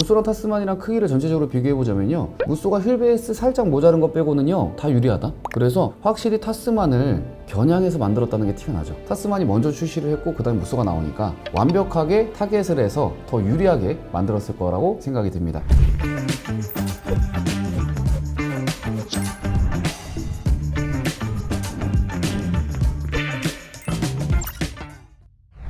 무쏘랑 타스만이랑 크기를 전체적으로 비교해보자면요. 무쏘가 휠 베이스 살짝 모자른 것 빼고는요 다 유리하다? 그래서 확실히 타스만을 겨냥해서 만들었다는 게 티가 나죠. 타스만이 먼저 출시를 했고 그 다음에 무쏘가 나오니까 완벽하게 타겟을 해서 더 유리하게 만들었을 거라고 생각이 듭니다.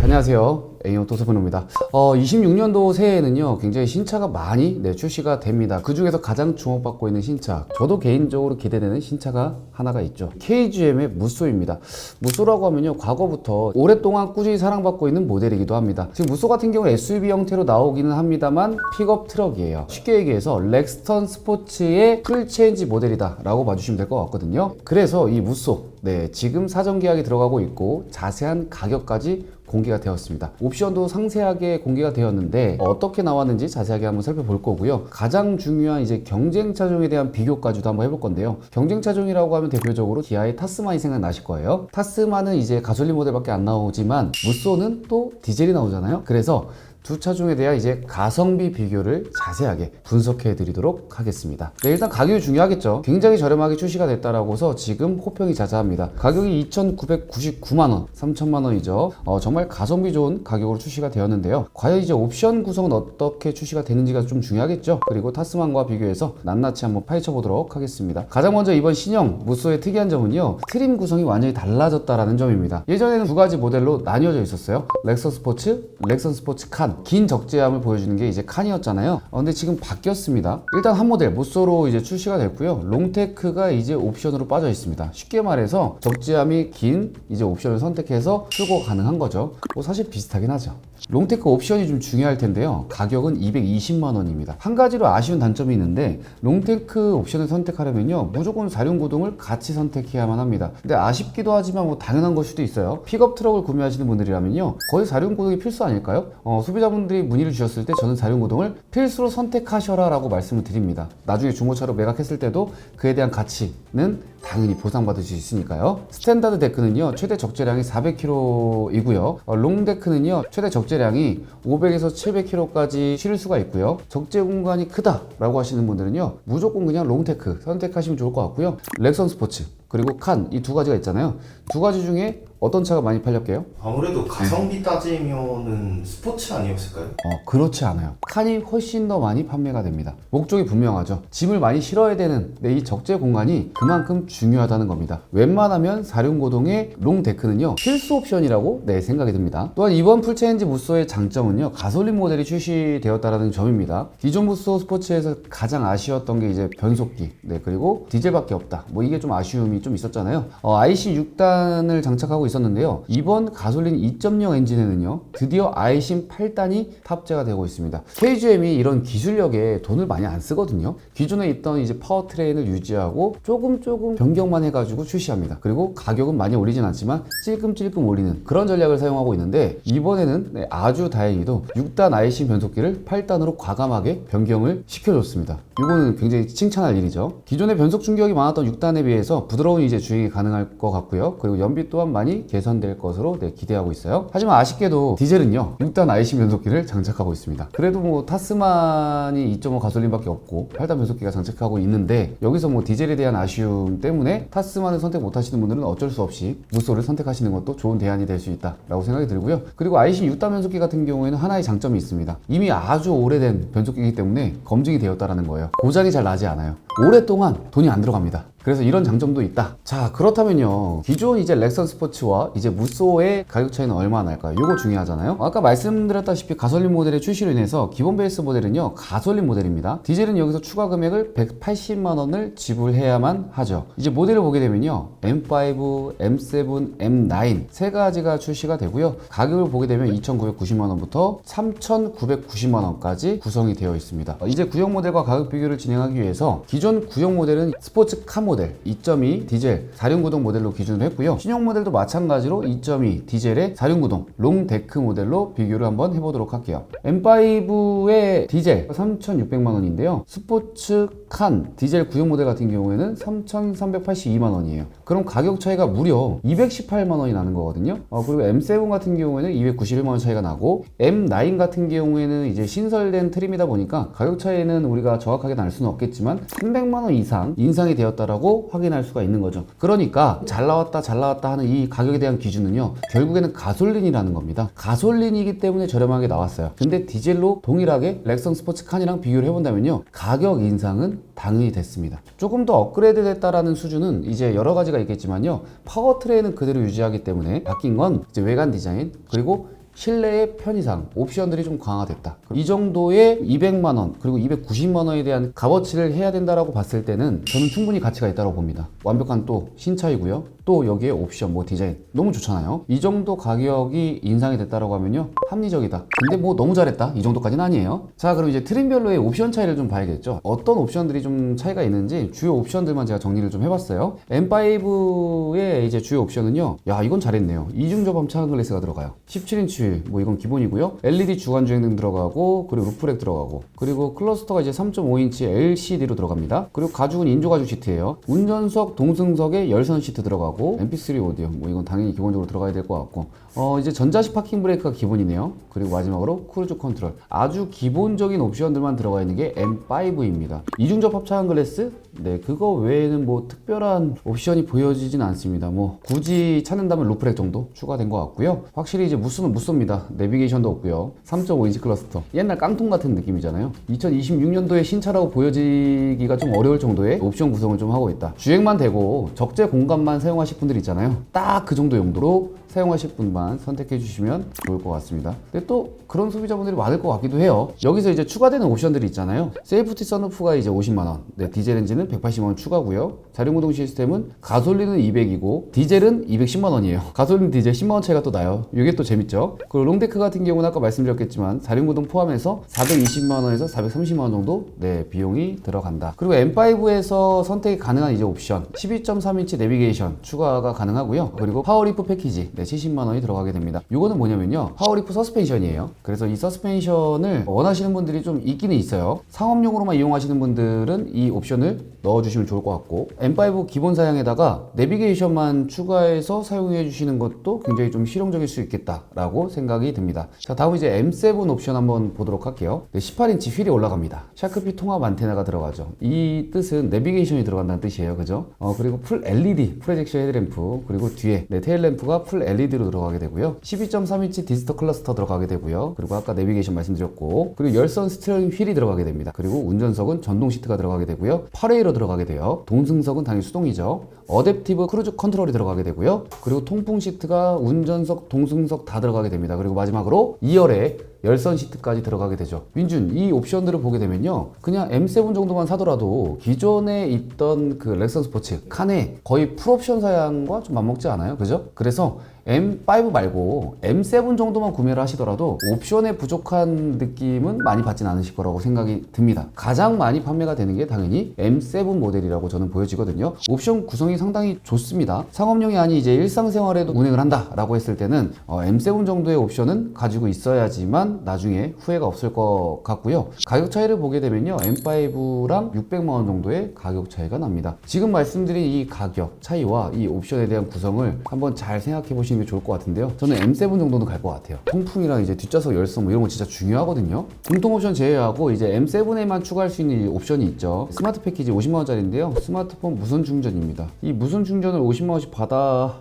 안녕하세요. A형 도서분호입니다. 어, 26년도 새해에는요, 굉장히 신차가 많이 네, 출시가 됩니다. 그 중에서 가장 주목받고 있는 신차, 저도 개인적으로 기대되는 신차가 하나가 있죠. KGM의 무쏘입니다. 무쏘라고 하면요, 과거부터 오랫동안 꾸준히 사랑받고 있는 모델이기도 합니다. 지금 무쏘 같은 경우는 SUV 형태로 나오기는 합니다만 픽업 트럭이에요. 쉽게 얘기해서 렉스턴 스포츠의 풀체인지 모델이다라고 봐주시면 될 것 같거든요. 그래서 이 무쏘, 네, 지금 사전 계약이 들어가고 있고 자세한 가격까지 공개가 되었습니다. 옵션도 상세하게 공개가 되었는데 어떻게 나왔는지 자세하게 한번 살펴볼 거고요. 가장 중요한 이제 경쟁 차종에 대한 비교까지도 한번 해볼 건데요. 경쟁 차종이라고 하면 대표적으로 기아의 타스만이 생각나실 거예요. 타스만은 이제 가솔린 모델밖에 안 나오지만 무쏘는 또 디젤이 나오잖아요. 그래서 두 차종에 대한 이제 가성비 비교를 자세하게 분석해 드리도록 하겠습니다. 네, 일단 가격이 중요하겠죠. 굉장히 저렴하게 출시가 됐다라고서 지금 호평이 자자합니다. 가격이 2,999만 원, 3천만 원이죠. 어, 정말 가성비 좋은 가격으로 출시가 되었는데요. 과연 이제 옵션 구성은 어떻게 출시가 되는지가 좀 중요하겠죠. 그리고 타스만과 비교해서 낱낱이 한번 파헤쳐 보도록 하겠습니다. 가장 먼저 이번 신형 무쏘의 특이한 점은요. 트림 구성이 완전히 달라졌다라는 점입니다. 예전에는 두 가지 모델로 나뉘어져 있었어요. 렉선 스포츠, 렉선 스포츠 칸. 긴 적재함을 보여주는 게 이제 칸이었잖아요. 어, 근데 지금 바뀌었습니다. 일단 한 모델 무쏘로 이제 출시가 됐고요. 롱테크가 이제 옵션으로 빠져 있습니다. 쉽게 말해서 적재함이 긴 이제 옵션을 선택해서 출고 가능한 거죠. 뭐 사실 비슷하긴 하죠. 롱테크 옵션이 좀 중요할 텐데요. 가격은 220만 원입니다. 한 가지로 아쉬운 단점이 있는데 롱테크 옵션을 선택하려면요. 무조건 사륜 구동을 같이 선택해야만 합니다. 근데 아쉽기도 하지만 뭐 당연한 걸 수도 있어요. 픽업 트럭을 구매하시는 분들이라면요. 거의 사륜 구동이 필수 아닐까요? 어, 소비자 분들이 문의를 주셨을 때 저는 사륜 구동을 필수로 선택하셔라 라고 말씀을 드립니다. 나중에 중고차로 매각했을 때도 그에 대한 가치는 당연히 보상받을 수 있으니까요. 스탠다드 데크는요, 최대 적재량이 400kg이고요. 롱 데크는요, 최대 적재량이 500에서 700kg까지 실을 수가 있고요. 적재 공간이 크다라고 하시는 분들은요, 무조건 그냥 롱 테크 선택하시면 좋을 것 같고요. 렉선 스포츠 그리고 칸 이 두 가지가 있잖아요. 두 가지 중에 어떤 차가 많이 팔렸게요? 아무래도 가성비 따지면은 스포츠 아니었을까요? 어, 그렇지 않아요. 칸이 훨씬 더 많이 판매가 됩니다. 목적이 분명하죠. 짐을 많이 실어야 되는 내 이 적재 공간이 그만큼 중요하다는 겁니다. 웬만하면 사륜고동의 롱 데크는요, 필수 옵션이라고 내 생각이 듭니다. 또한 이번 풀체인지 무쏘의 장점은요, 가솔린 모델이 출시되었다는 점입니다. 기존 무쏘 스포츠에서 가장 아쉬웠던 게 이제 변속기, 네, 그리고 디젤밖에 없다. 뭐 이게 좀 아쉬움이 좀 있었잖아요. 어, IC6단을 장착하고 있 었는데요. 이번 가솔린 2.0 엔진에는요, 드디어 아이신 8단이 탑재가 되고 있습니다. KGM이 이런 기술력에 돈을 많이 안 쓰거든요. 기존에 있던 이제 파워트레인을 유지하고 조금 조금 변경만 해가지고 출시합니다. 그리고 가격은 많이 올리진 않지만 찔끔찔끔 올리는 그런 전략을 사용하고 있는데 이번에는 네, 아주 다행히도 6단 아이신 변속기를 8단으로 과감하게 변경을 시켜줬습니다. 이거는 굉장히 칭찬할 일이죠. 기존에 변속 충격이 많았던 6단에 비해서 부드러운 이제 주행이 가능할 것 같고요. 그리고 연비 또한 많이 개선될 것으로 네, 기대하고 있어요. 하지만 아쉽게도 디젤은요 6단 아이신 변속기를 장착하고 있습니다. 그래도 뭐 타스만이 2.5 가솔린밖에 없고 8단 변속기가 장착하고 있는데 여기서 뭐 디젤에 대한 아쉬움 때문에 타스만을 선택 못 하시는 분들은 어쩔 수 없이 무쏘를 선택하시는 것도 좋은 대안이 될 수 있다라고 생각이 들고요. 그리고 아이신 6단 변속기 같은 경우에는 하나의 장점이 있습니다. 이미 아주 오래된 변속기이기 때문에 검증이 되었다라는 거예요. 고장이 잘 나지 않아요. 오랫동안 돈이 안 들어갑니다. 그래서 이런 장점도 있다. 자, 그렇다면요. 기존 이제 렉선 스포츠와 이제 무쏘의 가격 차이는 얼마나 날까요? 이거 중요하잖아요. 아까 말씀드렸다시피 가솔린 모델의 출시로 인해서 기본 베이스 모델은요, 가솔린 모델입니다. 디젤은 여기서 추가 금액을 180만 원을 지불해야만 하죠. 이제 모델을 보게 되면요. M5, M7, M9 세 가지가 출시가 되고요. 가격을 보게 되면 2,990만 원부터 3,990만 원까지 구성이 되어 있습니다. 어, 이제 구형 모델과 가격 비교를 진행하기 위해서 기존 기존 구형 모델은 스포츠카 모델 2.2 디젤 4륜구동 모델로 기준을 했고요. 신형 모델도 마찬가지로 2.2 디젤의 4륜구동 롱 데크 모델로 비교를 한번 해보도록 할게요. M5의 디젤 3,600만 원인데요. 스포츠 칸 디젤 구형 모델 같은 경우에는 3,382만 원이에요. 그럼 가격 차이가 무려 218만 원이 나는 거거든요. 어, 그리고 M7 같은 경우에는 291만 원 차이가 나고 M9 같은 경우에는 이제 신설된 트림이다 보니까 가격 차이는 우리가 정확하게 알 수는 없겠지만 300만 원 이상 인상이 되었다라고 확인할 수가 있는 거죠. 그러니까 잘 나왔다 잘 나왔다 하는 이 가격에 대한 기준은요. 결국에는 가솔린이라는 겁니다. 가솔린이기 때문에 저렴하게 나왔어요. 근데 디젤로 동일하게 렉선 스포츠 칸이랑 비교를 해본다면요. 가격 인상은 당연히 됐습니다. 조금 더 업그레이드 됐다라는 수준은 이제 여러 가지가 있겠지만요. 파워트레인은 그대로 유지하기 때문에 바뀐 건 이제 외관 디자인 그리고 실내의 편의상 옵션들이 좀 강화됐다. 이 정도의 200만 원 그리고 290만 원에 대한 값어치를 해야 된다라고 봤을 때는 저는 충분히 가치가 있다고 봅니다. 완벽한 또 신차이고요. 또 여기에 옵션 뭐 디자인 너무 좋잖아요. 이 정도 가격이 인상이 됐다라고 하면요 합리적이다. 근데 뭐 너무 잘했다 이 정도까지는 아니에요. 자 그럼 이제 트림별로의 옵션 차이를 좀 봐야겠죠. 어떤 옵션들이 좀 차이가 있는지 주요 옵션들만 제가 정리를 좀 해봤어요. M5의 이제 주요 옵션은요. 야 이건 잘했네요. 이중 접합 차간 글래스가 들어가요. 17인치 뭐 이건 기본이고요. LED 주간 주행등 들어가고 그리고 루프렉 들어가고 그리고 클러스터가 이제 3.5인치 LCD로 들어갑니다. 그리고 가죽은 인조 가죽 시트예요. 운전석 동승석에 열선 시트 들어가고 MP3 오디오 뭐 이건 당연히 기본적으로 들어가야 될 것 같고 어 이제 전자식 파킹 브레이크가 기본이네요. 그리고 마지막으로 크루즈 컨트롤 아주 기본적인 옵션들만 들어가 있는 게 M5입니다. 이중 접 합 차간 글래스 네 그거 외에는 뭐 특별한 옵션이 보여지진 않습니다. 뭐 굳이 찾는다면 루프렉 정도 추가된 것 같고요. 확실히 이제 무스는 무스입니다. 내비게이션도 없고요. 3.5인치 클러스터 옛날 깡통 같은 느낌이잖아요. 2026년도에 신차라고 보여지기가 좀 어려울 정도의 옵션 구성을 좀 하고 있다. 주행만 되고 적재 공간만 사용하실 분들 있잖아요. 딱 그 정도 용도로 사용하실 분만 선택해 주시면 좋을 것 같습니다. 근데 또 그런 소비자분들이 많을 것 같기도 해요. 여기서 이제 추가되는 옵션들이 있잖아요. 세이프티 선루프가 이제 50만 원, 네, 디젤 엔진은 180만 원 추가고요. 자륜구동 시스템은 가솔린은 200이고 디젤은 210만 원이에요. 가솔린 디젤 10만 원 차이가 또 나요. 이게 또 재밌죠. 그리고 롱데크 같은 경우는 아까 말씀드렸겠지만 자륜구동 포함해서 420만 원에서 430만 원 정도 네 비용이 들어간다. 그리고 M5에서 선택이 가능한 이제 옵션 12.3인치 내비게이션 추가가 가능하고요. 그리고 파워리프 패키지 네, 70만 원이 들어가게 됩니다. 이거는 뭐냐면요. 파워리프 서스펜션이에요. 그래서 이 서스펜션을 원하시는 분들이 좀 있기는 있어요. 상업용으로만 이용하시는 분들은 이 옵션을 넣어주시면 좋을 것 같고 M5 기본 사양에다가 내비게이션만 추가해서 사용해 주시는 것도 굉장히 좀 실용적일 수 있겠다라고 생각이 듭니다. 자 다음 이제 M7 옵션 한번 보도록 할게요. 네, 18인치 휠이 올라갑니다. 샤크피 통합 안테나가 들어가죠. 이 뜻은 내비게이션이 들어간다는 뜻이에요. 그죠? 어, 그리고 풀 LED 프로젝션 헤드램프 그리고 뒤에 네, 테일 램프가 풀 LED 로 들어가게 되고요. 12.3인치 디지털 클러스터 들어가게 되고요. 그리고 아까 내비게이션 말씀드렸고 그리고 열선 스티어링 휠이 들어가게 됩니다. 그리고 운전석은 전동 시트가 들어가게 되고요. 8A로 들어가게 돼요. 동승석은 당연히 수동이죠. 어댑티브 크루즈 컨트롤이 들어가게 되고요. 그리고 통풍 시트가 운전석, 동승석 다 들어가게 됩니다. 그리고 마지막으로 2열에 열선 시트까지 들어가게 되죠. 민준, 이 옵션들을 보게 되면요. 그냥 M7 정도만 사더라도 기존에 있던 그 렉선 스포츠 칸의 거의 풀옵션 사양과 좀 맞먹지 않아요? 그죠? 그래서 M5 말고 M7 정도만 구매를 하시더라도 옵션에 부족한 느낌은 많이 받진 않으실 거라고 생각이 듭니다. 가장 많이 판매가 되는 게 당연히 M7 모델이라고 저는 보여지거든요. 옵션 구성이 상당히 좋습니다. 상업용이 아닌 이제 일상생활에도 운행을 한다라고 했을 때는 어, M7 정도의 옵션은 가지고 있어야지만 나중에 후회가 없을 것 같고요. 가격 차이를 보게 되면요. M5랑 600만 원 정도의 가격 차이가 납니다. 지금 말씀드린 이 가격 차이와 이 옵션에 대한 구성을 한번 잘 생각해 보시는 게 좋을 것 같은데요. 저는 M7 정도는 갈 것 같아요. 통풍이랑 이제 뒷좌석 열선 뭐 이런 거 진짜 중요하거든요. 공통 옵션 제외하고 이제 M7에만 추가할 수 있는 이 옵션이 있죠. 스마트 패키지 50만 원짜리인데요. 스마트폰 무선 충전입니다. 이 무선 충전을 50만 원씩 받아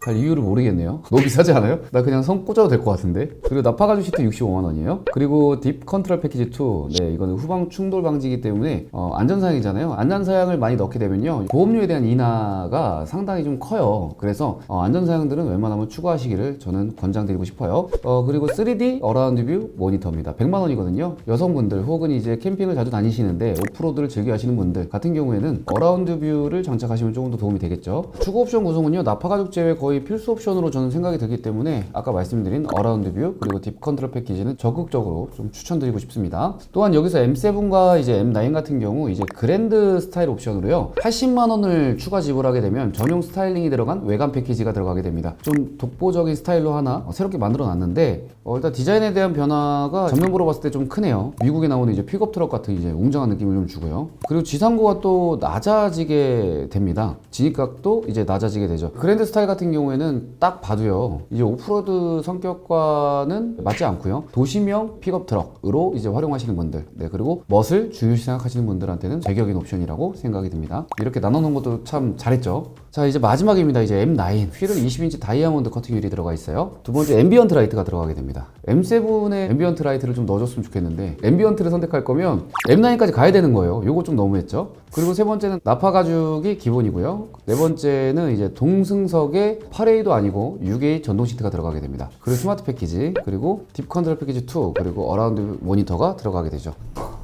갈 이유를 모르겠네요. 너무 비싸지 않아요? 나 그냥 선 꽂아도 될 것 같은데. 그리고 나파가죽 시트 65만 원이에요. 그리고 딥 컨트롤 패키지 2. 네, 이거는 후방 충돌 방지이기 때문에 어, 안전사양이잖아요. 안전사양을 많이 넣게 되면요. 보험료에 대한 인하가 상당히 좀 커요. 그래서 어, 안전사양들은 웬만하면 추가하시기를 저는 권장드리고 싶어요. 어, 그리고 3D 어라운드 뷰 모니터입니다. 100만 원이거든요. 여성분들 혹은 이제 캠핑을 자주 다니시는데 오프로드를 즐겨 하시는 분들 같은 경우에는 어라운드 뷰를 장착하시면 조금 더 도움이 되겠죠. 추가 옵션 구성은요. 나파가죽 제외 거의 거의 필수 옵션으로 저는 생각이 들기 때문에 아까 말씀드린 어라운드 뷰 그리고 딥 컨트롤 패키지는 적극적으로 좀 추천드리고 싶습니다. 또한 여기서 M7과 이제 M9 같은 경우 이제 그랜드 스타일 옵션으로요 80만 원을 추가 지불하게 되면 전용 스타일링이 들어간 외관 패키지가 들어가게 됩니다. 좀 독보적인 스타일로 하나 어, 새롭게 만들어 놨는데 어, 일단 디자인에 대한 변화가 전면부로 봤을 때 좀 크네요. 미국에 나오는 이제 픽업 트럭 같은 이제 웅장한 느낌을 좀 주고요. 그리고 지상고가 또 낮아지게 됩니다. 진입각도 이제 낮아지게 되죠. 그랜드 스타일 같은 경우 에는 딱 봐도요. 이제 오프로드 성격과는 맞지 않고요. 도시명 픽업 트럭으로 이제 활용하시는 분들, 네 그리고 멋을 중요시 생각하시는 분들한테는 제격인 옵션이라고 생각이 듭니다. 이렇게 나눠 놓은 것도 참 잘했죠. 자 이제 마지막입니다. 이제 M9 휠은 20인치 다이아몬드 커팅 휠이 들어가 있어요. 두 번째 앰비언트 라이트가 들어가게 됩니다. M7에 앰비언트 라이트를 좀 넣어줬으면 좋겠는데 앰비언트를 선택할 거면 M9까지 가야 되는 거예요. 요거 좀 너무했죠. 그리고 세 번째는 나파 가죽이 기본이고요. 네 번째는 이제 동승석에 8A도 아니고 6A 전동 시트가 들어가게 됩니다. 그리고 스마트 패키지, 그리고 딥 컨트롤 패키지 2, 그리고 어라운드 모니터가 들어가게 되죠.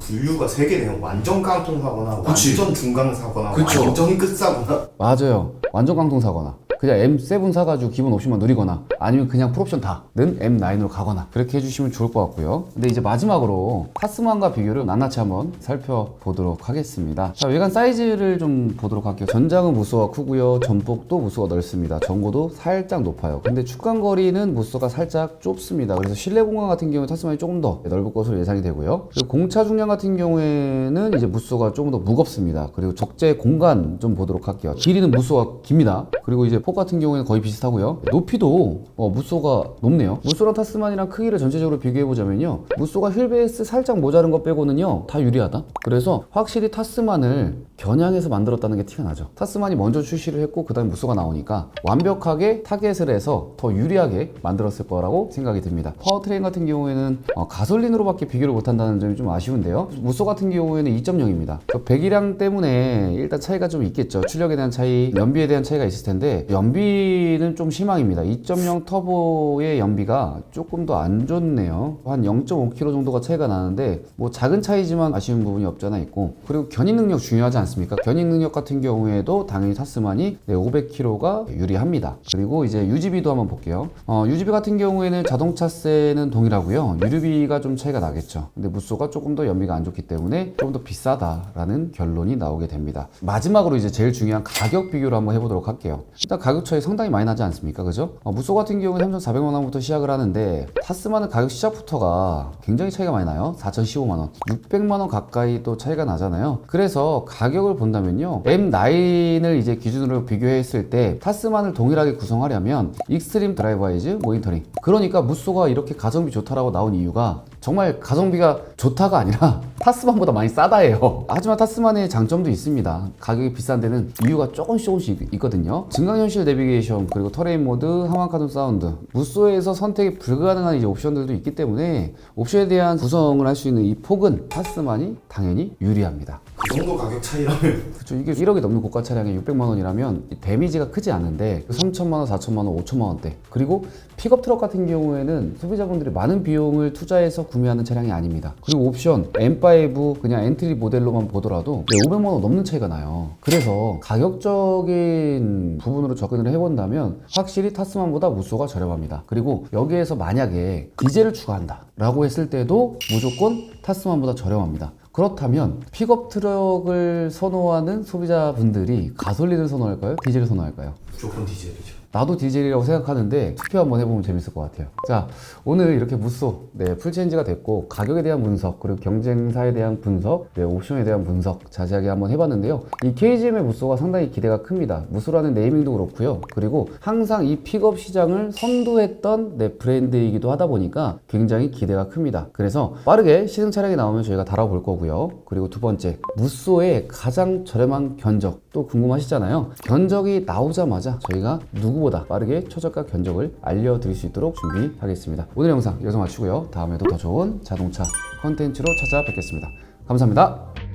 딱 분류가 세 개네요. 완전 깡통 사거나 그치. 완전 중강 사거나 그쵸. 완전 끝 사거나. 맞아요. 완전 강통 사거나 그냥 M7 사가지고 기본 옵션만 누리거나 아니면 그냥 풀옵션 다는 M9으로 가거나 그렇게 해주시면 좋을 것 같고요. 근데 이제 마지막으로 타스만과 비교를 낱낱이 한번 살펴보도록 하겠습니다. 자 외관 사이즈를 좀 보도록 할게요. 전장은 무쏘가 크고요. 전폭도 무쏘가 넓습니다. 전고도 살짝 높아요. 근데 축간 거리는 무쏘가 살짝 좁습니다. 그래서 실내 공간 같은 경우에 타스만이 조금 더 넓을 것으로 예상이 되고요. 그리고 공차 중량 같은 경우에는 이제 무쏘가 조금 더 무겁습니다. 그리고 적재 공간 좀 보도록 할게요. 길이는 무쏘가 깁니다. 그리고 이제 폭 같은 경우에는 거의 비슷하고요. 높이도 어, 무쏘가 높네요. 무쏘랑 타스만이랑 크기를 전체적으로 비교해 보자면요. 무쏘가 휠 베이스 살짝 모자른 것 빼고는요 다 유리하다. 그래서 확실히 타스만을 겨냥해서 만들었다는 게 티가 나죠. 타스만이 먼저 출시를 했고 그 다음에 무쏘가 나오니까 완벽하게 타겟을 해서 더 유리하게 만들었을 거라고 생각이 듭니다. 파워트레인 같은 경우에는 어, 가솔린으로밖에 비교를 못한다는 점이 좀 아쉬운데요. 무쏘 같은 경우에는 2.0입니다. 배기량 때문에 일단 차이가 좀 있겠죠. 출력에 대한 차이, 연비에 대한 차이가 있을 텐데 연비는 좀 실망입니다. 2.0 터보의 연비가 조금 더 안 좋네요. 한 0.5km 정도가 차이가 나는데 뭐 작은 차이지만 아쉬운 부분이 없잖아 있고 그리고 견인 능력 중요하지 않습니까? 견인 능력 같은 경우에도 당연히 타스만이 네, 500km가 유리합니다. 그리고 이제 유지비도 한번 볼게요. 어, 유지비 같은 경우에는 자동차세는 동일하고요. 유류비가 좀 차이가 나겠죠. 근데 무쏘가 조금 더 연비가 안 좋기 때문에 조금 더 비싸다라는 결론이 나오게 됩니다. 마지막으로 이제 제일 중요한 가격 비교를 한번 해보도록 할게요. 일단 가격 차이 상당히 많이 나지 않습니까? 그죠? 어, 무쏘 같은 경우는 3,400만 원부터 시작을 하는데 타스만은 가격 시작부터가 굉장히 차이가 많이 나요. 4,015만 원, 600만 원 가까이 또 차이가 나잖아요. 그래서 가격을 본다면요. M9을 이제 기준으로 비교했을 때 타스만을 동일하게 구성하려면 익스트림 드라이버 이즈 모니터링. 그러니까 무쏘가 이렇게 가성비 좋다라고 나온 이유가 정말 가성비가 좋다가 아니라 타스만보다 많이 싸다예요. 하지만 타스만의 장점도 있습니다. 가격이 비싼 데는 이유가 조금씩 조금씩 있거든요. 증강현실 내비게이션 그리고 터레인 모드, 항만카동 사운드, 무쏘에서 선택이 불가능한 이제 옵션들도 있기 때문에 옵션에 대한 구성을 할 수 있는 이 폭은 타스만이 당연히 유리합니다. 그 정도 가격 차이라면 그렇죠. 이게 1억이 넘는 고가 차량에 600만 원이라면 이 데미지가 크지 않은데 3천만 원, 4천만 원, 5천만 원대. 그리고 픽업 트럭 같은 경우에는 소비자분들이 많은 비용을 투자해서 구매하는 차량이 아닙니다. 그리고 옵션 M5 그냥 엔트리 모델로만 보더라도 네, 500만 원 넘는 차이가 나요. 그래서 가격적인 부분으로 접근을 해본다면 확실히 타스만보다 무쏘가 저렴합니다. 그리고 여기에서 만약에 디젤을 추가한다라고 했을 때도 무조건 타스만보다 저렴합니다. 그렇다면 픽업 트럭을 선호하는 소비자분들이 가솔린을 선호할까요? 디젤을 선호할까요? 무조건 디젤이죠. 나도 디젤이라고 생각하는데 투표 한번 해보면 재밌을 것 같아요. 자, 오늘 이렇게 무쏘, 네, 풀체인지가 됐고, 가격에 대한 분석, 그리고 경쟁사에 대한 분석, 네, 옵션에 대한 분석 자세하게 한번 해봤는데요. 이 KGM의 무쏘가 상당히 기대가 큽니다. 무쏘라는 네이밍도 그렇고요. 그리고 항상 이 픽업 시장을 선도했던 네, 브랜드이기도 하다 보니까 굉장히 기대가 큽니다. 그래서 빠르게 시승 차량이 나오면 저희가 다뤄볼 거고요. 그리고 두 번째, 무쏘의 가장 저렴한 견적 또 궁금하시잖아요. 견적이 나오자마자 저희가 누구보다 빠르게 최저가 견적을 알려드릴 수 있도록 준비하겠습니다. 오늘 영상 여기서 마치고요. 다음에도 더 좋은 자동차 컨텐츠로 찾아뵙겠습니다. 감사합니다.